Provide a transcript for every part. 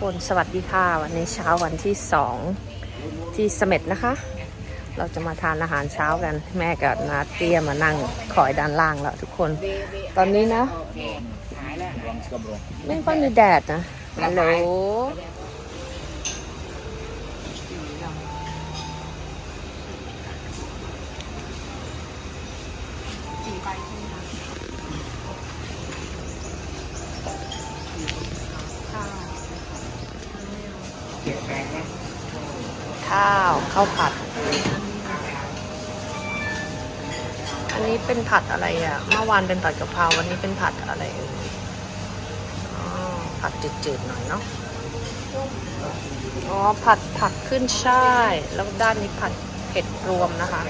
คนสวัสดีค่ะ วันนี้เช้าวันที่สองที่เสม็ดนะคะ เราจะมาทานอาหารเช้ากัน แม่กับนาเตี้ยมานั่งคอยด้านล่างแล้วทุกคน ตอนนี้นะไม่ค่อยมีแดดนะฮัลโหล ข้าวข้าวผัด อันนี้เป็นผัดอะไรอะ เมื่อวานเป็นผัดกะเพราวันนี้เป็นผัดอะไรเอ่ยอ๋อผัดจืดๆหน่อยเนาะอ๋อผัดผักขึ้นช่าย แล้วด้านนี้ผัดเผ็ดรวมนะคะ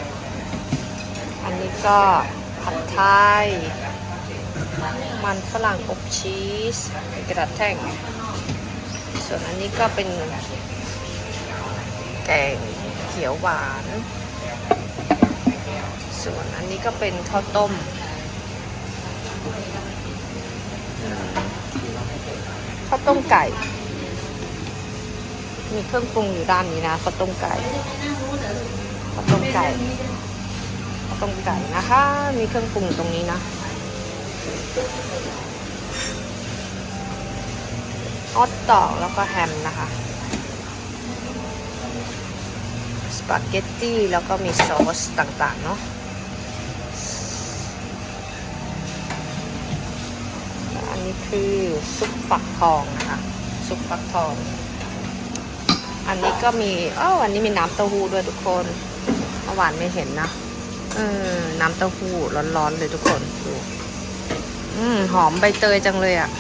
อันนี้ก็ผัดไทย มันฝรั่งอบชีสกระดาษแท่ง ส่วนอันนี้ก็เป็น แกงเขียวหวาน ส่วนอันนี้ก็เป็นข้าวต้ม ข้าวต้มไก่ มีเครื่องปรุงอยู่ด้านนี้นะข้าวต้มไก่ข้าวต้มไก่ข้าวต้มไก่นะคะ มีเครื่องปรุงตรงนี้นะฮอตดอกแล้วก็แฮมนะคะ ส ปาเกตตี้แล้วก็มีซอสต่างๆ เนาะอันนี้คือซุปฟักทองนะคะ ซุปฟักทอง อันนี้ก็มีอ้าวอันนี้มีน้ำเต้าหู้ด้วยทุกคนเมื่อวานไม่เห็นนะเออน้ำเต้าหู้ร้อนๆเลยทุกคนดูอืมหอมใบเตยจังเลยอะ่ะ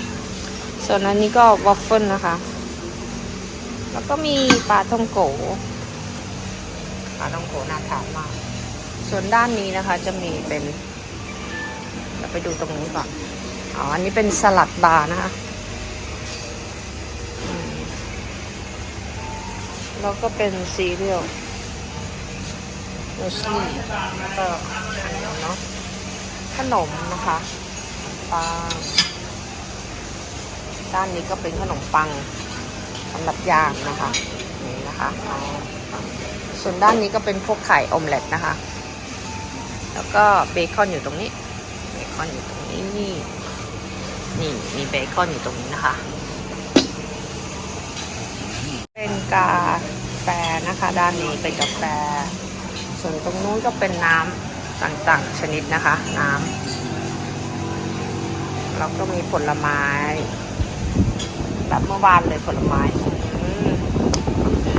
ส่วนอันนี้ก็วอฟเฟิลนะคะ แล้วก็มีปลาท่องโก ปลาท่องโกน่าทานมาก ส่วนด้านนี้นะคะจะมีเป็นเราไปดูตรงนี้ก่อนอ๋ออันนี้เป็นสลัดบาร์นะคะแล้วก็เป็นซีเรียลมูสลี่แล้วก็เนาะขนมนะคะปังด้านนี้ก็เป็นขนมปังสำหรับย่างนะคะ นี่นะคะ ส่วนด้านนี้ก็เป็นพวกไข่ออมเล็ตนะคะ แล้วก็เบคอนอยู่ตรงนี้ เบคอนอยู่ตรงนี้นี่ นี่มีเบคอนอยู่ตรงนี้นะคะ เป็นกาแฟนะคะ ด้านนี้เป็นกาแฟ ส่วนตรงนู้นก็เป็นน้ำต่างๆชนิดนะคะ น้ำแล้วก็มีผลไม้ แบบเมื่อวานเลยผลไม้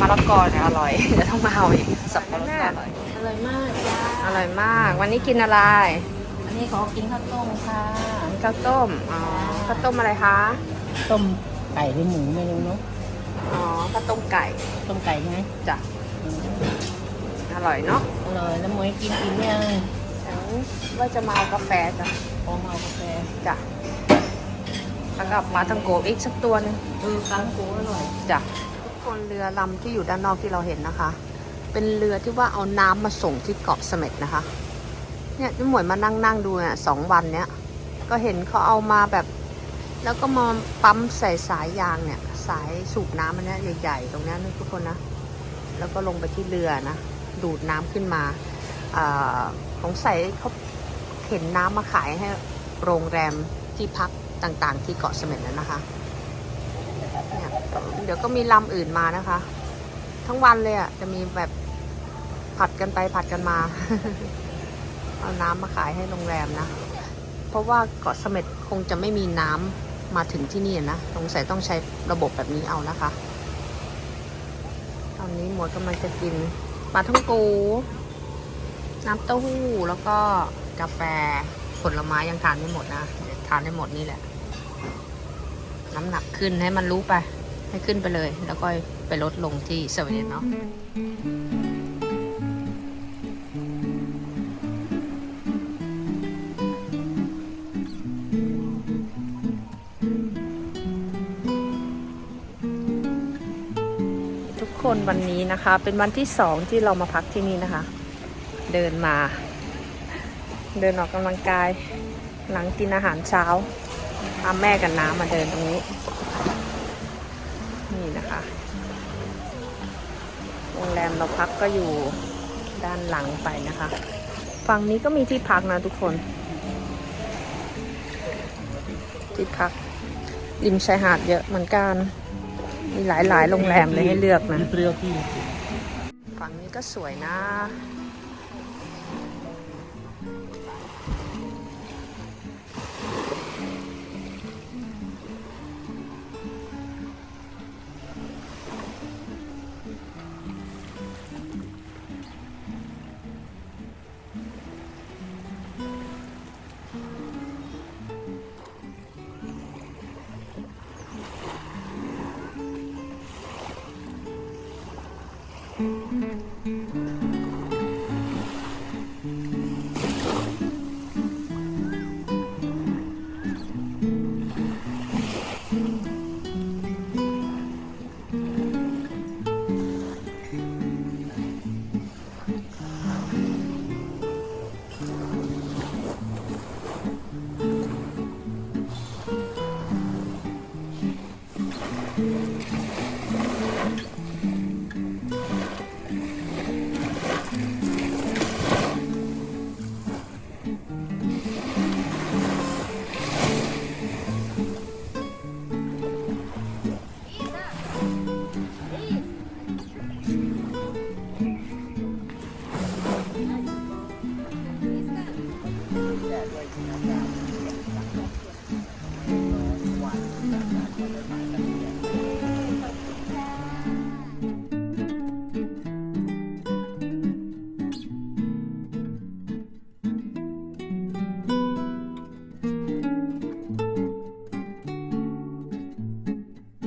มมะละกอเนี่ยอร่อยจะต้องมาเอาอีกสับปะรดก็อร่อยอร่อยมากจ้าอร่อยมาก วันนี้กินอะไรอันนี้ขอกินข้าวต้มค่ะข้าวต้มอ๋อข้าวต้มอะไรคะต้มไก่หรือหมูไม่รู้เนาะอ๋อข้าวต้มไก่ต้มไก่ใช่ไหมจ้ะอืมอร่อยเนาะอร่อยแล้วหมวยกินกินยังฉันว่าจะมาเอากาแฟจ้ะพร้อมเอากาแฟจ้ะแล้วก็ปลาทังโกอีกสักตัวหนึงเออปังกูอร่อยจ้ะทุก คนเรือลำที่อยู่ด้านนอกที่เราเห็นนะคะ เป็นเรือที่ว่าเอาน้ำมาส่งที่เกาะเสม็ดนะคะ เนี่ยพี่หมวยมานั่งนั่งดูเนี่ยสองวันเนี้ยก็เห็นเขาเอามาแบบ แล้วก็มาปั๊มใส่สายยางเนี่ย สายสูบน้ำมันเนี้ยใหญ่ๆ ตรงนี้นะทุกคนนะ แล้วก็ลงไปที่เรือนะ ดูดน้ำขึ้นมาอาของใส่เขาเข็นน้ำมาขายให้โรงแรมที่พักต่างๆ ที่เกาะเสม็ดแล้วนะคะ เดี๋ยวก็มีลำอื่นมานะคะ ทั้งวันเลยอะ จะมีแบบผัดกันไปผัดกันมา เอาน้ำมาขายให้โรงแรมนะ เพราะว่าเกาะเสม็ดคงจะไม่มีน้ำมาถึงที่นี่นะสงสัยต้องใช้ระบบแบบนี้เอานะคะ ตอนนี้หมวยกำลังจะกินปลาท่องโกน้ำเต้าหู้แล้วก็กาแฟผลไม้ยังทานไม่หมดนะเดี๋ยวทานได้หมดนี่แหละ น้ำหนักขึ้นให้มันรู้ไป ให้ขึ้นไปเลย แล้วก็ไปลดลงที่สวีเดนเนาะทุกคนวันนี้นะคะเป็นวันที่สองที่เรามาพักที่นี่นะคะ เดินมา เดินออกกำลังกาย หลังกินอาหารเช้าพาแม่กับน้ำมาเดินตรงนี้ คะโรงแรมเราพักก็อยู่ด้านหลังไปนะคะ ฝั่งนี้ก็มีที่พักนะทุกคน ที่พักริมชายหาดเยอะเหมือนกัน มีหลายๆ โรงแรมเลยให้เลือกนะ ฝั่งนี้ก็สวยนะ